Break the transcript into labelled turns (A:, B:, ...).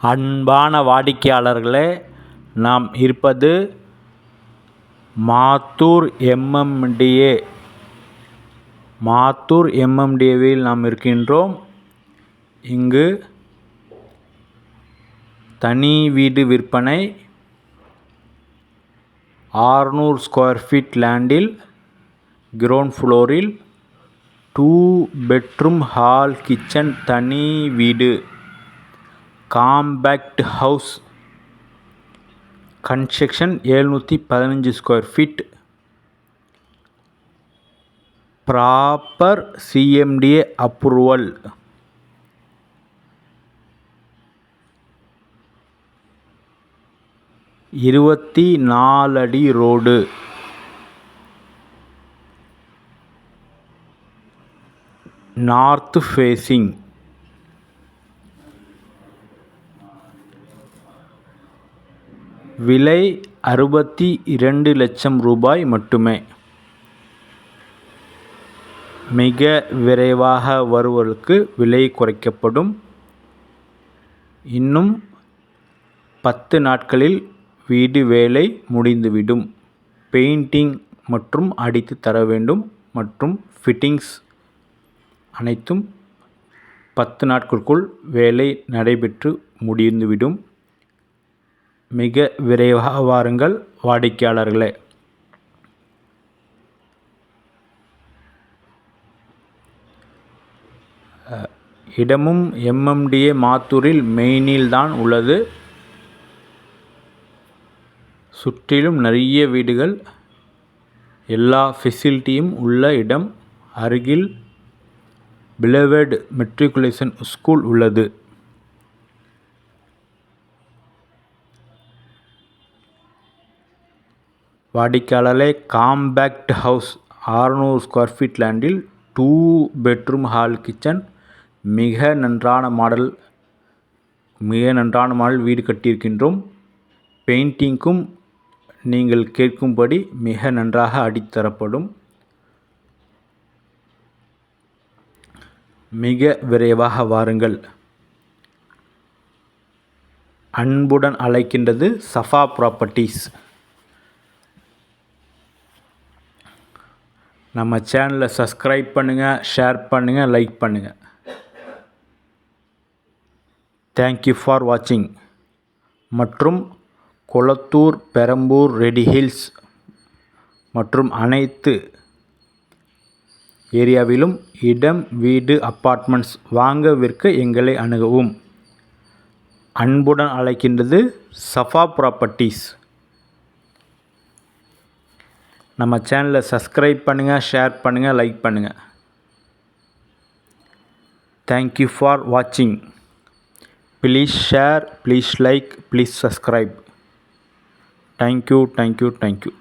A: அன்பான வாடிக்கையாளர்களே நாம் இருப்பது மாத்தூர் எம்எம்டிஏ. மாத்தூர் எம்எம்டிஏவில் நாம் இருக்கின்றோம். இங்கு தனி வீடு விற்பனை ஆறுநூறு ஸ்கொயர் ஃபீட் லேண்டில் கிரவுண்ட் ஃப்ளோரில் டூ பெட்ரூம் ஹால் கிச்சன் தனி வீடு. Compact house. கன்ஸ்ட்ரக்ஷன் எழுநூற்றி பதினஞ்சு square feet. Proper CMDA approval. இருபத்தி நாலு அடி ரோடு. நார்த் ஃபேஸிங் விலை அறுபத்தி இரண்டு லட்சம் ரூபாய் மட்டுமே. மிக விரைவாக வருவோருக்கு விலை குறைக்கப்படும். இன்னும் பத்து நாட்களில் வீடு வேலை முடிந்துவிடும். பெயிண்டிங் மற்றும் அடித்து தர வேண்டும் மற்றும் ஃபிட்டிங்ஸ் அனைத்தும் பத்து நாட்களுக்குள் வேலை நடைபெற்று முடிந்துவிடும். மிக விரைவாக வாருங்கள் வாடிக்கையாளர்களே. இடமும் எம்எம்டிஏ மாத்தூரில் மெயினில் தான் உள்ளது. சுற்றிலும் நிறைய வீடுகள். எல்லா ஃபெசிலிட்டியும் உள்ள இடம். அருகில் பிலவேட் மெட்ரிகுலேஷன் ஸ்கூல் உள்ளது. வாடிக்கையாளர்களே காம்பேக்ட் ஹவுஸ் ஆறுநூறு ஸ்கொயர் ஃபீட் லேண்டில் டூ பெட்ரூம் ஹால் கிச்சன். மிக நன்றான மாடல் மிக நன்றான மாடல் வீடு கட்டியிருக்கின்றோம். பெயிண்டிங்க்கும் நீங்கள் கேட்கும்படி மிக நன்றாக அடித்தரப்படும் மிக விரைவாக வாருங்கள். அன்புடன் அழைக்கின்றது சஃபா ப்ராப்பர்ட்டிஸ் நம்ம சேனலை சப்ஸ்கிரைப் பண்ணுங்கள் ஷேர் பண்ணுங்கள் லைக் பண்ணுங்கள் தேங்க்யூ ஃபார் வாட்சிங் மற்றும் கொளத்தூர் பெரம்பூர் ரெடி ஹில்ஸ் மற்றும் அனைத்து ஏரியாவிலும் இடம் வீடு அப்பார்ட்மெண்ட்ஸ் வாங்க விற்க எங்களை அணுகவும். அன்புடன் அழைக்கின்றது சஃபா ப்ராப்பர்ட்டிஸ் நம்ம சேனலை சப்ஸ்கிரைப் பண்ணுங்கள் ஷேர் பண்ணுங்கள் லைக் பண்ணுங்கள் தேங்க்யூ ஃபார் வாட்சிங் please share please like please subscribe thank you thank you thank you